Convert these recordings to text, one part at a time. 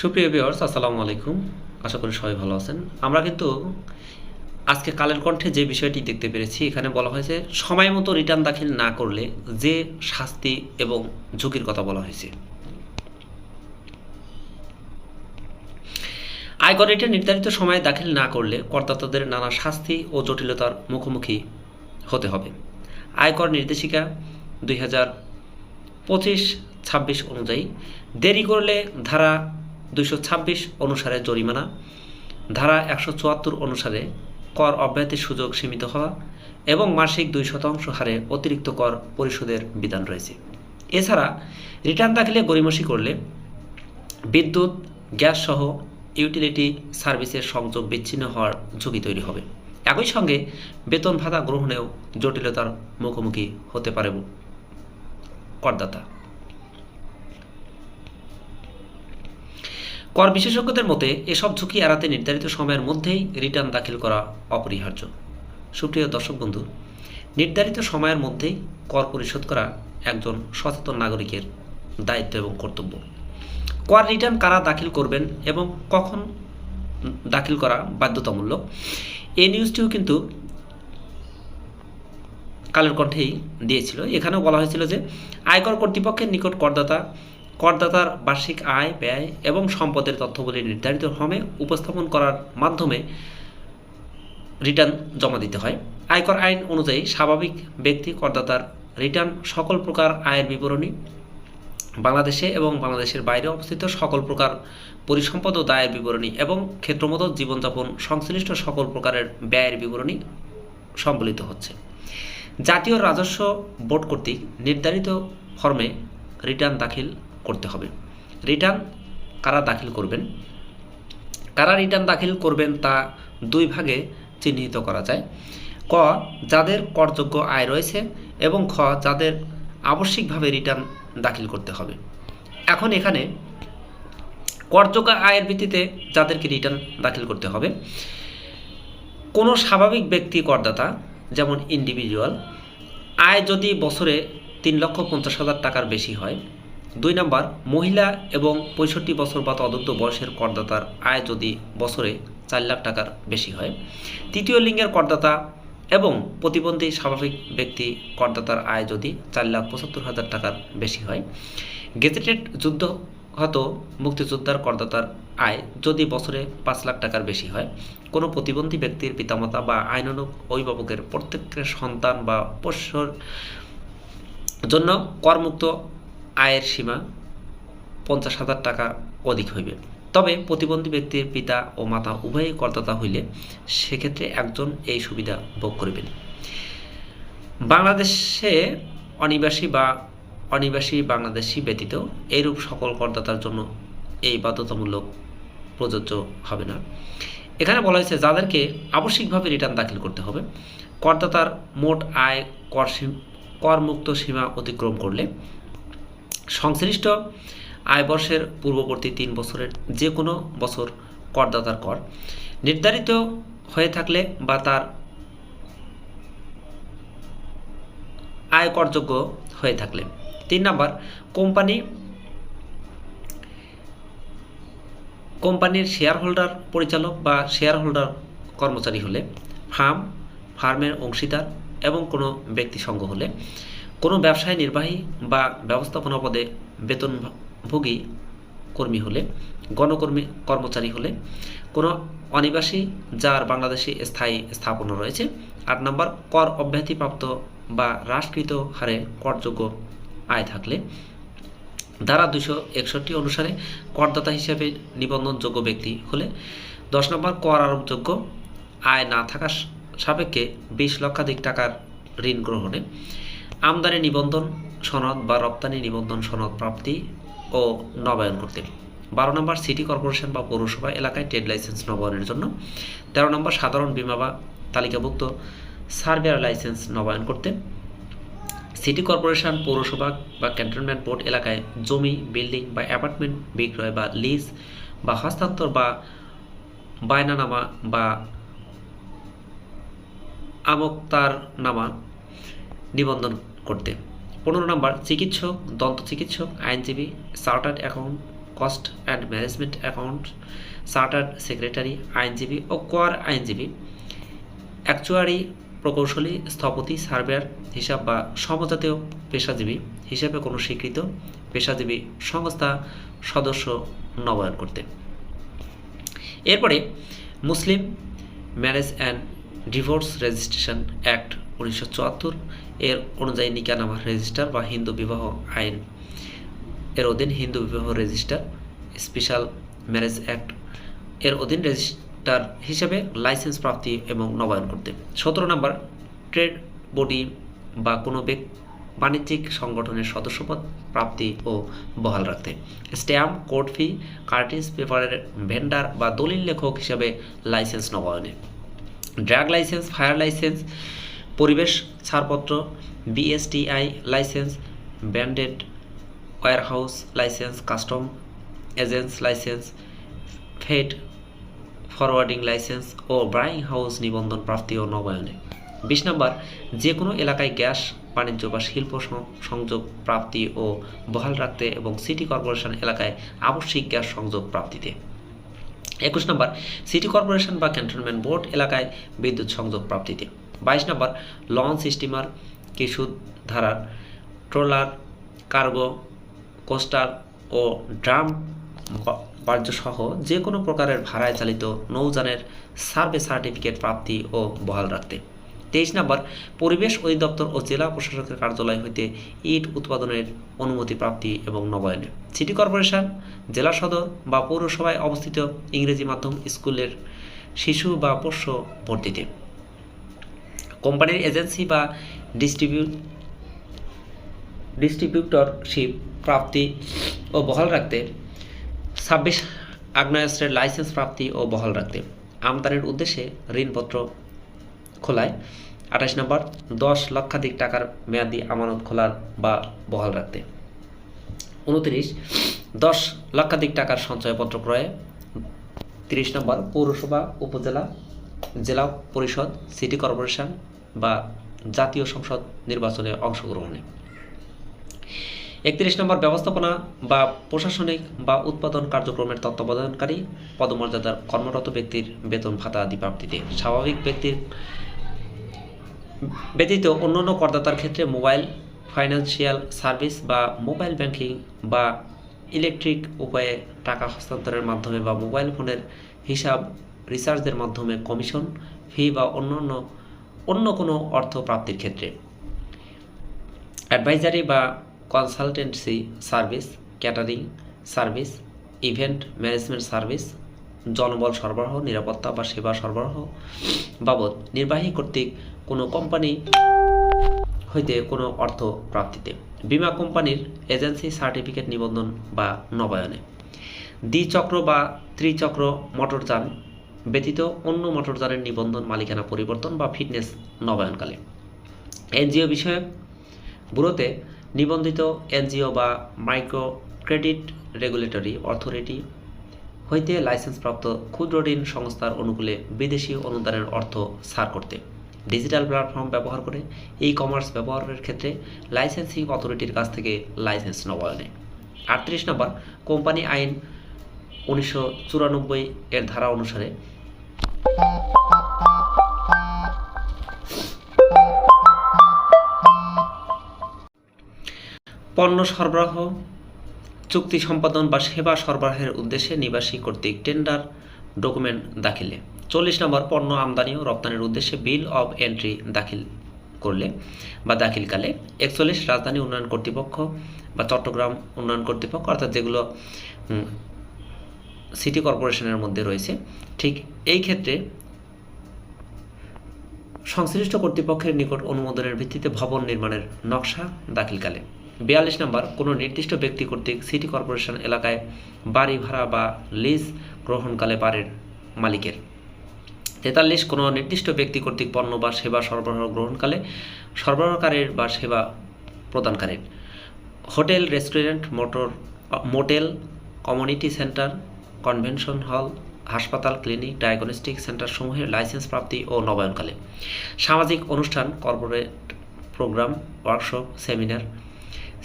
সুপ্রিয় ভিউয়ার্স আসসালামু আলাইকুম। আশা করি সবাই ভালো আছেন। আমরা কিন্তু আজকে কালের কণ্ঠে যে বিষয়টি দেখতে পেরেছি, এখানে বলা হয়েছে, সময় মতো রিটার্ন দাখিল না করলে যে শাস্তি এবং ঝুঁকির কথা বলা হয়েছে। আয়কর রিটার্ন নির্ধারিত সময়ে দাখিল না করলে করদাতাদের নানা শাস্তি ও জটিলতার মুখোমুখি হতে হবে। আয়কর নির্দেশিকা দুই হাজার পঁচিশ ছাব্বিশ অনুযায়ী, দেরি করলে ধারা দুইশো ছাব্বিশ অনুসারে জরিমানা, ধারা একশো চুয়াত্তর অনুসারে কর অব্যাহতির সুযোগ সীমিত হওয়া এবং মাসিক দুই শতাংশ হারে অতিরিক্ত কর পরিশোধের বিধান রয়েছে। এছাড়া রিটার্ন দাখিলে গরিমসি করলে বিদ্যুৎ, গ্যাস সহ ইউটিলিটি সার্ভিসের সংযোগ বিচ্ছিন্ন হওয়ার ঝুঁকি তৈরি হবে। একই সঙ্গে বেতন ভাতা গ্রহণেও জটিলতার মুখোমুখি হতে পারে করদাতা। কর বিশেষজ্ঞদের মতে, এসব ঝুঁকি এড়াতে নির্ধারিত সময়ের মধ্যেই রিটার্ন দাখিল করা অপরিহার্য। সুপ্রিয় দর্শক বন্ধু, নির্ধারিত সময়ের মধ্যেই কর পরিশোধ করা একজন সচেতন নাগরিকের দায়িত্ব এবং কর্তব্য। কর রিটার্ন কারা দাখিল করবেন এবং কখন দাখিল করা বাধ্যতামূলক এই নিউজটিও কিন্তু কালের কণ্ঠেই দিয়েছিল। এখানেও বলা হয়েছিল যে, আয়কর কর্তৃপক্ষের নিকট করদাতা করদাতার বার্ষিক আয়, ব্যয় এবং সম্পদের তথ্যগুলি নির্ধারিত ফর্মে উপস্থাপন করার মাধ্যমে রিটার্ন জমা দিতে হয়। আয়কর আইন অনুযায়ী স্বাভাবিক ব্যক্তি করদাতার রিটার্ন সকল প্রকার আয়ের বিবরণী বাংলাদেশে এবং বাংলাদেশের বাইরে অবস্থিত সকল প্রকার পরিসম্পদ ও দায়ের বিবরণী এবং ক্ষেত্রমত জীবনযাপন সংশ্লিষ্ট সকল প্রকারের ব্যয়ের বিবরণী সম্বলিত হচ্ছে। জাতীয় রাজস্ব বোর্ড কর্তৃক নির্ধারিত ফর্মে রিটার্ন দাখিল করতে হবে। রিটার্ন কারা দাখিল করবেন? কারা রিটার্ন দাখিল করবেন তা দুই ভাগে চিহ্নিত করা যায়। ক, যাদের করযোগ্য আয় রয়েছে এবং খ, যাদের আবশ্যিকভাবে রিটার্ন দাখিল করতে হবে। এখন এখানে করযোগ্য আয়ের ভিত্তিতে যাদেরকে রিটার্ন দাখিল করতে হবে, কোনো স্বাভাবিক ব্যক্তি করদাতা, যেমন ইন্ডিভিজুয়াল আয় যদি বছরে তিন লক্ষ পঞ্চাশ হাজার টাকার বেশি হয় দুই নাম্বার, মহিলা এবং পঁয়ষট্টি বছর বা তদন্ত বয়সের করদাতার আয় যদি বছরে চার লাখ টাকার বেশি হয়। তৃতীয় লিঙ্গের করদাতা এবং প্রতিবন্ধী স্বাভাবিক ব্যক্তি করদাতার আয় যদি চার লাখ পঁচাত্তর হাজার টাকার বেশি হয়। গেজেটেড যুদ্ধ হয়তো মুক্তিযোদ্ধার করদাতার আয় যদি বছরে পাঁচ লাখ টাকার বেশি হয়। কোনো প্রতিবন্ধী ব্যক্তির পিতামাতা বা আইনানুগ অভিভাবকের প্রত্যেকের সন্তান বা পোষ্যর জন্য করমুক্ত আয়ের সীমা পঞ্চাশ হাজার টাকা অধিক হইবে। তবে প্রতিবন্ধী ব্যক্তির পিতা ও মাতা উভয়ই করদাতা হইলে সেক্ষেত্রে একজন এই সুবিধা ভোগ করিবেন। বাংলাদেশে অনিবাসী বা অনিবাসী বাংলাদেশি ব্যতীত এইরূপ সকল করদাতার জন্য এই বাধ্যতামূলক প্রযোজ্য হবে না। এখানে বলা হয়েছে, যাদেরকে আবশ্যিকভাবে রিটার্ন দাখিল করতে হবে, করদাতার মোট আয় কর করমুক্ত সীমা অতিক্রম করলে সংশ্লিষ্ট আয় বর্ষের পূর্ববর্তী তিন বছরের যে কোনো বছর করদাতার কর। নির্ধারিত হয়ে থাকলে বা তার আয় করযোগ্য হয়ে থাকলে। তিন নাম্বার, কোম্পানি কোম্পানির শেয়ার হোল্ডার পরিচালক বা শেয়ার হোল্ডার কর্মচারী হলে ফার্ম, ফার্মের অংশীদার এবং কোনো ব্যক্তি সংঘ হলে কোনো ব্যবসায় নির্বাহী বা ব্যবস্থাপনা পদে বেতনভোগী কর্মী হলে, গণকর্মী কর্মচারী হলে, কোনো অনিবাসী যার বাংলাদেশে স্থায়ী স্থাপনা রয়েছে, আট নম্বর কর অব্যাহতিপ্রাপ্ত বা হ্রাসকৃত হারে করযোগ্য আয় থাকলে, ধারা দুশো একষট্টি অনুসারে করদাতা হিসেবে নিবন্ধনযোগ্য ব্যক্তি হলে, দশ নম্বর কর আরোপযোগ্য আয় না থাকা সাপেক্ষে বিশ লক্ষাধিক টাকার ঋণ গ্রহণে আমদানি নিবন্ধন সনদ বা রপ্তানি নিবন্ধন সনদ প্রাপ্তি ও নবায়ন করতে বারো নম্বর, সিটি কর্পোরেশন বা পৌরসভা এলাকায় ট্রেড লাইসেন্স নবায়নের জন্য। তেরো নম্বর, সাধারণ বীমা বা তালিকাভুক্ত সার্ভেয়ার লাইসেন্স নবায়ন করতে। সিটি কর্পোরেশন, পৌরসভা বা ক্যান্টনমেন্ট বোর্ড এলাকায় জমি, বিল্ডিং বা অ্যাপার্টমেন্ট বিক্রয় বা লিজ বা হস্তান্তর বা বায়নানামা বা আমক্তার নামা নিবন্ধন করতে। পনেরো নম্বর, চিকিৎসক, দন্ত চিকিৎসক, আইনজীবী, chartered account, cost and management account, chartered secretary, আইনজীবী ও কোয়ার আইনজীবী। অ্যাকচুয়ারি প্রকৌশলী, স্থপতি, সার্ভেয়ার, হিসাব বা সমজাতীয় পেশাজীবী হিসাবে কোনো স্বীকৃত পেশাজীবী সংস্থা সদস্য নবায়ন করতে। এরপরে Muslim marriage and divorce registration act উনিশশো চুয়াত্তর এর অনুযায়ী নিকা নিকানামা রেজিস্টার বা হিন্দু বিবাহ আইন। এর অধীন হিন্দু বিবাহ রেজিস্টার, স্পেশাল ম্যারেজ অ্যাক্ট। এর অধীন রেজিস্টার হিসেবে লাইসেন্স প্রাপ্তি এবং নবায়ন করতে। সতেরো নম্বর, ট্রেড বডি বা কোনো বাণিজ্যিক সংগঠনের সদস্যপদ প্রাপ্তি ও বহাল রাখতে। স্ট্যাম্প কোর্ট ফি, কার্টিস পেপারের ভেন্ডার বা দলিল লেখক হিসাবে লাইসেন্স নবায়নে। ড্রাগ লাইসেন্স, ফায়ার লাইসেন্স পরিবেশ ছাড়পত্র BSTI license bonded warehouse license custom agents license freight forwarding license ও ব্রাইং হাউস নিবন্ধন প্রাপ্তি ও নবায়নে। বিশ নম্বর যে কোনো এলাকায় গ্যাস, বাণিজ্য বা শিল্প সংযোগ প্রাপ্তি ও বহাল রাখতে এবং সিটি কর্পোরেশন এলাকায় আবশ্যিক গ্যাস সংযোগ প্রাপ্তিতে। একুশ নম্বর সিটি কর্পোরেশন বা ক্যান্টনমেন্ট বোর্ড এলাকায় বিদ্যুৎ সংযোগ প্রাপ্তিতে। বাইশ নম্বর, লঞ্চ স্টিমার, কিশোর ধারার, ট্রলার, কার্গো, কোস্টার ও ড্রাম বা- বার্জ্যসহ যে কোনো প্রকারের ভাড়ায় চালিত নৌযানের সার্ভে সার্টিফিকেট, প্রাপ্তি ও বহাল রাখতে। তেইশ নম্বর, পরিবেশ অধিদপ্তর ও জেলা প্রশাসকের কার্যালয় হইতে ইট উৎপাদনের অনুমতি, প্রাপ্তি এবং নবায়নে। সিটি কর্পোরেশন, জেলা সদর বা পৌরসভায় অবস্থিত ইংরেজি মাধ্যম স্কুলের শিশু বা পোষ্য ভর্তিতে। কোম্পানির এজেন্সি বা ডিস্ট্রিবিউট ডিস্ট্রিবিউটরশিপ প্রাপ্তি ও বহাল রাখতে, ছাব্বিশ আগ্নেয়াস্ত্রের লাইসেন্স প্রাপ্তি ও বহাল রাখতে। আমদানির উদ্দেশ্যে ঋণপত্র খোলায়। আঠাশ নম্বর, দশ লক্ষাধিক টাকার মেয়াদি আমানত খোলার বা বহাল রাখতে। উনত্রিশ, দশ লক্ষাধিক টাকার সঞ্চয়পত্র ক্রয়ে। তিরিশ নম্বর, পৌরসভা, উপজেলা, জেলা পরিষদ সিটি কর্পোরেশন বা জাতীয় সংসদ নির্বাচনে অংশগ্রহণে। একত্রিশ নম্বর ব্যবস্থাপনা বা প্রশাসনিক বা উৎপাদন কার্যক্রমের তত্ত্বাবধানকারী, পদমর্যাদার কর্মরত ব্যক্তির বেতন ভাতা আদি প্রাপ্তিতে স্বাভাবিক ব্যক্তির ব্যতীত অন্যান্য করদাতার ক্ষেত্রে মোবাইল, ফাইন্যান্সিয়াল সার্ভিস বা মোবাইল ব্যাংকিং বা ইলেকট্রিক উপায়ে টাকা হস্তান্তরের মাধ্যমে বা মোবাইল ফোনের হিসাব রিচার্জের মাধ্যমে কমিশন, ফি বা অন্যান্য অন্য কোনো অর্থ প্রাপ্তির ক্ষেত্রে। অ্যাডভাইজারি বা consultancy service, catering service, event management service, জনবল সরবরাহ, নিরাপত্তা বা সেবা সরবরাহ বাবদ নির্বাহী কর্তৃক কোনো কোম্পানি হইতে কোনো অর্থ প্রাপ্তিতে বীমা কোম্পানির এজেন্সি সার্টিফিকেট নিবন্ধন বা নবায়নে। দ্বিচক্র বা ত্রিচক্র মোটরযান ব্যতীত অন্য মোটরযানের নিবন্ধন, মালিকানা, পরিবর্তন বা ফিটনেস নবায়নকালে। এনজিও বিষয়ে ব্যুরোতে নিবন্ধিত এনজিও বা মাইক্রো ক্রেডিট রেগুলেটরি অথরিটি হইতে লাইসেন্সপ্রাপ্ত ক্ষুদ্র ঋণ সংস্থার অনুকূলে বিদেশি অনুদানের অর্থ ছাড় করতে। ডিজিটাল প্ল্যাটফর্ম ব্যবহার করে ই কমার্স ব্যবহারের ক্ষেত্রে লাইসেন্সিং অথরিটির কাছ থেকে লাইসেন্স নবায়নে। আটত্রিশ নম্বর, কোম্পানি আইন উনিশশো চুরানব্বই এর ধারা অনুসারে পণ্য সরবরাহ, চুক্তি সম্পাদন বা সেবা সরবরাহের উদ্দেশ্যে নিবাসী কর্তৃক টেন্ডার ডকুমেন্ট দাখিলে। চল্লিশ নম্বর, পণ্য আমদানি ও রপ্তানির উদ্দেশ্যে বিল অব এন্ট্রি দাখিল করলে বা দাখিলকালে একচল্লিশ রাজধানী উন্নয়ন কর্তৃপক্ষ বা চট্টগ্রাম উন্নয়ন কর্তৃপক্ষ, অর্থাৎ যেগুলো সিটি কর্পোরেশনের মধ্যে রয়েছে। ঠিক এই ক্ষেত্রে সংশ্লিষ্ট কর্তৃপক্ষের নিকট অনুমোদনের ভিত্তিতে ভবন নির্মাণের নকশা দাখিলকালে। বিয়াল্লিশ নম্বর, কোনো নির্দিষ্ট ব্যক্তি কর্তৃক সিটি কর্পোরেশন এলাকায় বাড়ি ভাড়া বা লিজ গ্রহণকালে বাড়ির মালিকের। তেতাল্লিশ, কোনো নির্দিষ্ট ব্যক্তি কর্তৃক পণ্য বা সেবা সরবরাহ গ্রহণকালে সরবরাহকারীর বা সেবা প্রদানকারীর। Hotel, restaurant, motor, motel, community centre convention hall, হাসপাতাল, ক্লিনিক, ডায়াগনস্টিক সেন্টার সমূহের লাইসেন্স প্রাপ্তি ও নবায়নকালে। সামাজিক অনুষ্ঠান, corporate programme, workshop, seminar,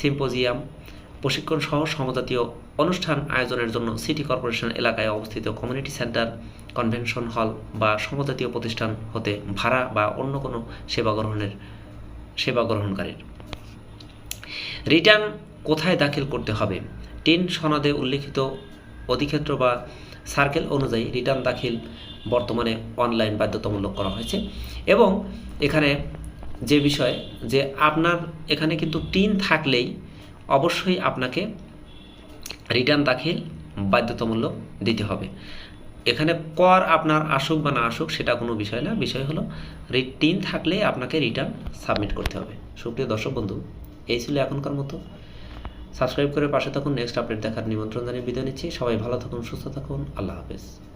symposium প্রশিক্ষণ সহ সমজাতীয় অনুষ্ঠান আয়োজনের জন্য সিটি কর্পোরেশন এলাকায় অবস্থিত কমিউনিটি সেন্টার, কনভেনশন হল বা সমজাতীয় প্রতিষ্ঠান হতে ভাড়া বা অন্য কোনো সেবা গ্রহণের, সেবা গ্রহণকারীর। রিটার্ন কোথায় দাখিল করতে হবে? টিন সনদে উল্লিখিত অধিক্ষেত্র বা সার্কেল অনুযায়ী রিটার্ন দাখিল বর্তমানে অনলাইন বাধ্যতামূলক করা হয়েছে। এবং এখানে যে বিষয় যে আপনার এখানে কিন্তু টিন থাকলেই অবশ্যই আপনাকে রিটার্ন দাখিল বাধ্যতামূলক দিতে হবে। এখানে কর আপনার আসুক বা না আসুক সেটা কোনো বিষয় না। বিষয় হলো টিন থাকলে আপনাকে রিটার্ন সাবমিট করতে হবে। সুপ্রিয় দর্শক বন্ধু, এই ছিল এখনকার মতো। সাবস্ক্রাইব করে পাশে থাকুন। নেক্সট আপডেট দেখার নিমন্ত্রণ জানিয়ে বিদায় নিচ্ছি। সবাই ভালো থাকুন, সুস্থ থাকুন। আল্লাহ হাফেজ।